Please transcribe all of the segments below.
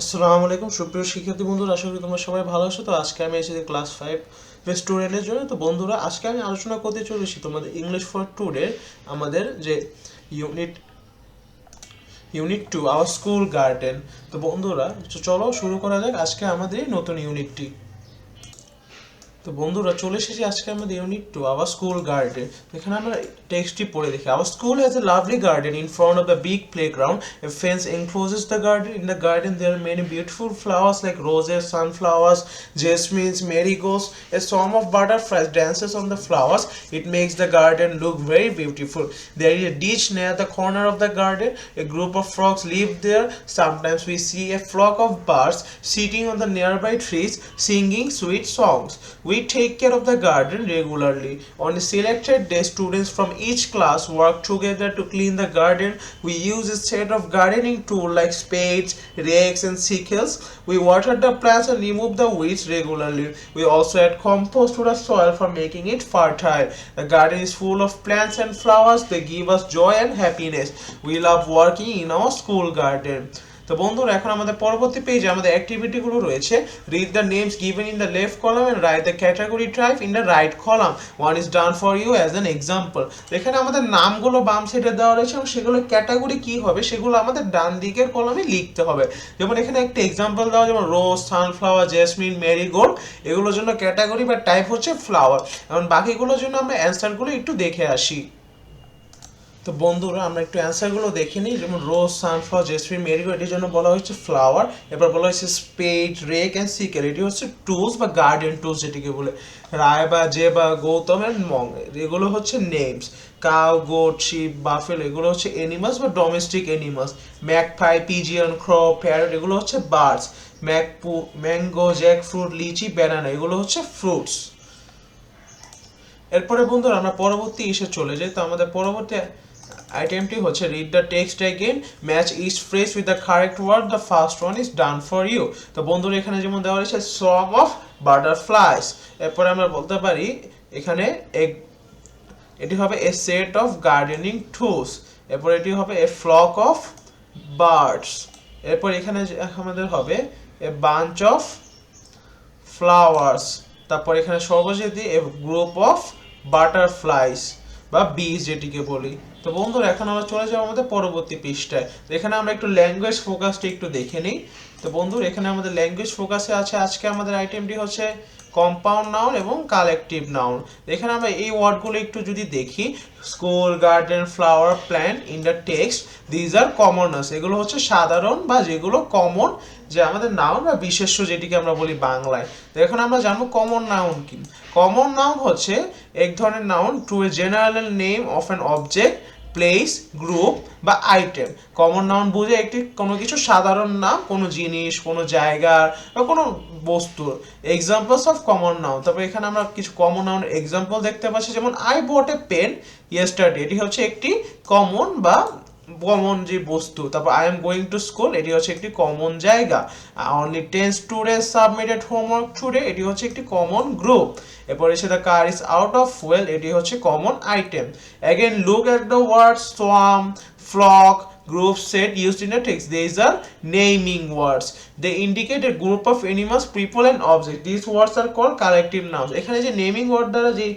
আসসালামু আলাইকুম। সুপ্রিয় শিক্ষার্থী বন্ধুরা, আশা করি তোমরা সবাই ভালো আছো। তো আজকে আমি এসেছি ক্লাস ফাইভ স্টুডেন্টের জন্য। তো বন্ধুরা, আজকে আমি আলোচনা করতে চলেছি তোমাদের ইংলিশ ফর টুডে আমাদের যে unit unit two our school garden তো বন্ধুরা, চলো শুরু করা যাক আজকে আমাদের নতুন ইউনিটটি তো বন্ধুরা চলে এসেছি আজকে আমাদের unit two our school garden এখানে আমরা টেক্সটটি পড়ে দেখি our school has a lovely garden in front of the big playground a fence encloses the garden in the garden there are many beautiful flowers like roses sunflowers jasmines marigolds a swarm of butterflies dances on the flowers it makes the garden look very beautiful there is a ditch near the corner of the garden a group of frogs live there sometimes we see a flock of birds sitting on the nearby trees singing sweet songs we take care of the garden regularly. On selected day, students from each class work together to clean the garden. We use a set of gardening tools like spades, rakes, and sickles. We water the plants and remove the weeds regularly. We also add compost to the soil for making it fertile. The garden is full of plants and flowers. They give us joy and happiness. We love working in our school garden. তো বন্ধুরা, এখন আমাদের পরবর্তী পেজে আমাদের activity গুলো রয়েছে। Read the names given in the left column and write the category type in the right column one is done for you as an example এখানে আমাদের নামগুলো বাম সাইডে দেওয়া রয়েছে এবং সেগুলো ক্যাটাগরি কি হবে, সেগুলো আমাদের ডান দিকের কলামে লিখতে হবে। যেমন এখানে একটা এক্সাম্পল দেওয়া, যেমন রোজ সানফ্লাওয়ার জেসমিন মেরিগোল্ড এগুলোর জন্য ক্যাটাগরি বা টাইপ হচ্ছে ফ্লাওয়ার এবং বাকিগুলোর জন্য আমরা অ্যান্সারগুলো একটু দেখে আসি। তো বন্ধুরা, আমরা একটু অ্যান্সারগুলো দেখে নিই। যেমন রোজ সানফ্লাওয়ার জেসমিন মেরিগো এটির জন্য বলা হয়েছে ফ্লাওয়ার এবার বলা হয়েছে স্পেড রেক অ্যান্ড সিকেল এটি হচ্ছে টুলস বা গার্ডেন টুলস যেটিকে বলে। রায় বা জে বা গৌতম অ্যান্ড মং, এগুলো হচ্ছে names cow goat sheep buffalo এগুলো হচ্ছে এনিমালস বা domestic animals magpie pigeon crow parrot এগুলো হচ্ছে birds magpie mango jackfruit litchi banana এগুলো হচ্ছে ফ্রুটস এরপরে বন্ধুরা, আমরা পরবর্তী ইসে চলে যাই। তো আমাদের পরবর্তী আইটেমটি হচ্ছে read the text again match is fresh with the correct word the first one is done for you তো বন্ধুরা, এখানে যেমন দেওয়া রয়েছে সং অফ বাটারফ্লাইস এরপরে আমরা বলতে পারি, এখানে এটি হবে a set of gardening tools এরপর এটি হবে এ ফ্লক অফ বার্ডস এরপর এখানে আমাদের হবে এ বাঞ্চ অফ ফ্লাওয়ার্স তারপর এখানে সর্বশেষে এ গ্রুপ অফ বাটারফ্লাইস বা বিজ যেটিকে বলি। তো বন্ধুরা, এখন আমরা চলে যাব আমাদের পরবর্তী পৃষ্ঠায়। এখানে আমরা একটু ল্যাঙ্গুয়েজ ফোকাসটা একটু দেখে নিই। তো বন্ধুরা, এখানে আমাদের ল্যাঙ্গুয়েজ ফোকাসে আছে আজকে আমাদের আইটেমটি হচ্ছে কম্পাউন্ড নাউন এবং কালেকটিভ নাউন এখানে আমরা এই ওয়ার্ডগুলো একটু যদি দেখি school garden flower plant in the text these are common nouns এগুলো হচ্ছে সাধারণ বা যেগুলো কমন যে আমাদের নাউন বা বিশেষ্য যেটিকে আমরা বলি বাংলায়। তো এখন আমরা জানব কমন নাউন কি। কমন নাউন হচ্ছে এক ধরনের noun to a general name of an object place group বা আইটেম কমন নাউন বুঝে একটি কোনো কিছু সাধারণ নাম, কোনো জিনিস, কোনো জায়গার বা কোনো বস্তুর এক্সাম্পলস অফ কমন নাউন তারপর এখানে আমরা কিছু কমন নাউন এক্সাম্পল দেখতে পাচ্ছি। যেমন I bought a pen yesterday এটি হচ্ছে একটি কমন বা কমন যে বস্তু, তারপর I am going to school এটি হচ্ছে একটি কমন জায়গা। Only ten student submitted homework today এটি হচ্ছে একটি কমন গ্রুপ এরপর এসে the car is out of fuel এটি হচ্ছে common item again look at the word swarm flock group set used in a text. These are naming words. They indicate a group of animals, people, and objects. These words are called collective nouns. এখানে যে naming word দ্বারা যে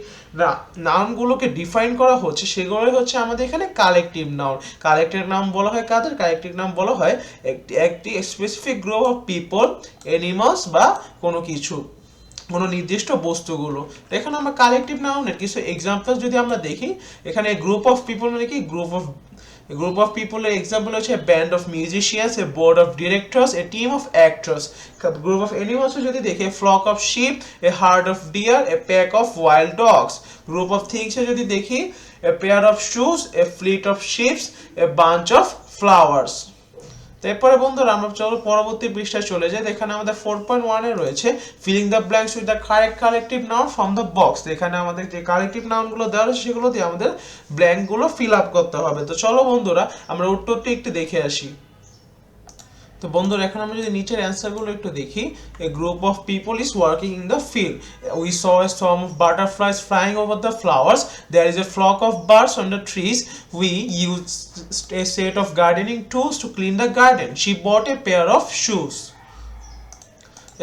নাউনগুলোকে define করা হচ্ছে, সেগুলোই হচ্ছে আমাদের এখানে কালেকটিভ নাউন কালেকটিভ নাম বলা হয় কাদের? কালেকটিভ নাম বলা হয় একটি একটি specific group of people animals বা কোনো কিছু, কোনো নির্দিষ্ট বস্তুগুলো। এখানে আমরা কালেকটিভ নাউনের কিছু এক্সাম্পল যদি আমরা দেখি, এখানে গ্রুপ অফ পিপল মানে কি? গ্রুপ অফ গ্রুপ অফ পিপলের এক্সাম্পল হচ্ছে band of musicians a board of directors a team of actors group of animals যদি দেখি flock of sheep a herd of deer a pack of wild dogs group of থিংসে যদি দেখি a pair of shoes a fleet of ships a bunch of flowers এরপরে বন্ধুরা আমরা চলো পরবর্তী পৃষ্ঠায় চলে যাই। এখানে আমাদের ফোর পয়েন্ট ওয়ানে রয়েছে filling the blanks with the correct collective noun from the box এখানে আমাদের যে কালেকটিভ নাউনগুলো দেওয়া রয়েছে, সেগুলো দিয়ে আমাদের ব্ল্যাঙ্কগুলো ফিল আপ করতে হবে। তো চলো বন্ধুরা, আমরা উত্তরটি একটু দেখে আসি। তো বন্ধুরা এখন আমরা যদি নিচের অ্যান্সারগুলো একটু দেখি a group of people is working in the field we saw a swarm of butterflies flying over the flowers there is a flock of birds on the trees we used a set of gardening tools to clean the garden she bought a pair of shoes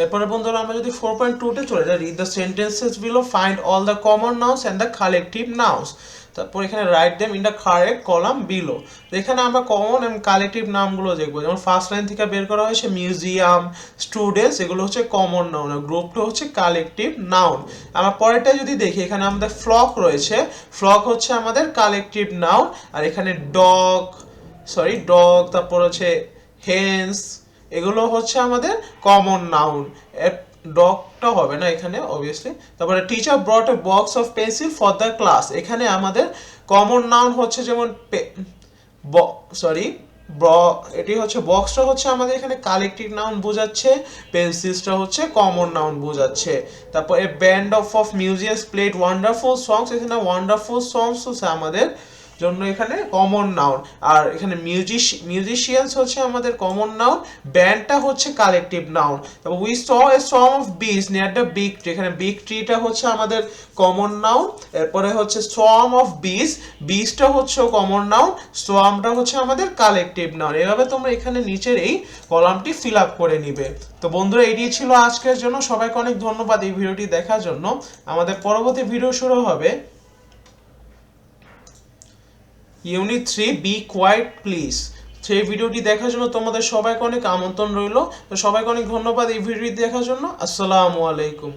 এরপরে বন্ধুরা আমরা যদি four point টুতে চলে যাই read the sentences below find all the common nouns and the collective nouns তারপর এখানে write them in the correct column below এখানে আমরা কমন এবং কালেকটিভ নামগুলো দেখব। যেমন ফার্স্ট লাইন থেকে বের করা হয়েছে মিউজিয়াম স্টুডেন্টস এগুলো হচ্ছে কমন নাউন আর গ্রুপটা হচ্ছে কালেকটিভ নাউন আমরা পরেরটা যদি দেখি, এখানে আমাদের ফ্লক রয়েছে। ফ্লক হচ্ছে আমাদের কালেকটিভ নাউন আর এখানে ডগ সরি ডগ তারপর হচ্ছে হেন্স এগুলো হচ্ছে আমাদের কমন নাউন ডগটা হবে না এখানে অবভিয়াসলি তারপরে teacher brought a box of pencil for the class এখানে আমাদের কমন নাউন হচ্ছে যেমন সরি এটি হচ্ছে বক্সটা হচ্ছে আমাদের এখানে কালেকটিভ নাউন বোঝাচ্ছে পেন্সিলসটা হচ্ছে কমন নাউন বোঝাচ্ছে। তারপর a band of of musicians played wonderful songs এখানে ওয়ান্ডারফুল সংস হচ্ছে আমাদের জন্য এখানে কমন নাউন আর এখানে মিউজিক মিউজিশিয়ানস হচ্ছে আমাদের কমন নাউন ব্যান্ডটা হচ্ছে কালেকটিভ নাউন তারপর we saw a song of bees near the big tree এখানে বিগ ট্রিটা হচ্ছে আমাদের কমন নাউন এরপরে হচ্ছে সোয়াম অফ বিস বিসটা হচ্ছে কমন নাউন সোয়ামটা হচ্ছে আমাদের কালেকটিভ নাউন এভাবে তোমরা এখানে নিচের এই কলামটি ফিল আপ করে নিবে। তো বন্ধুরা এটি ছিল আজকের জন্য। সবাইকে অনেক ধন্যবাদ এই ভিডিওটি দেখার জন্য। আমাদের পরবর্তী ভিডিও শুরু হবে unit three B quiet please সেই ভিডিওটি দেখার জন্য তোমাদের সবাইকে অনেক আমন্ত্রণ রইল। তো সবাইকে অনেক ধন্যবাদ এই ভিডিওটি দেখার জন্য। আসসালামু আলাইকুম।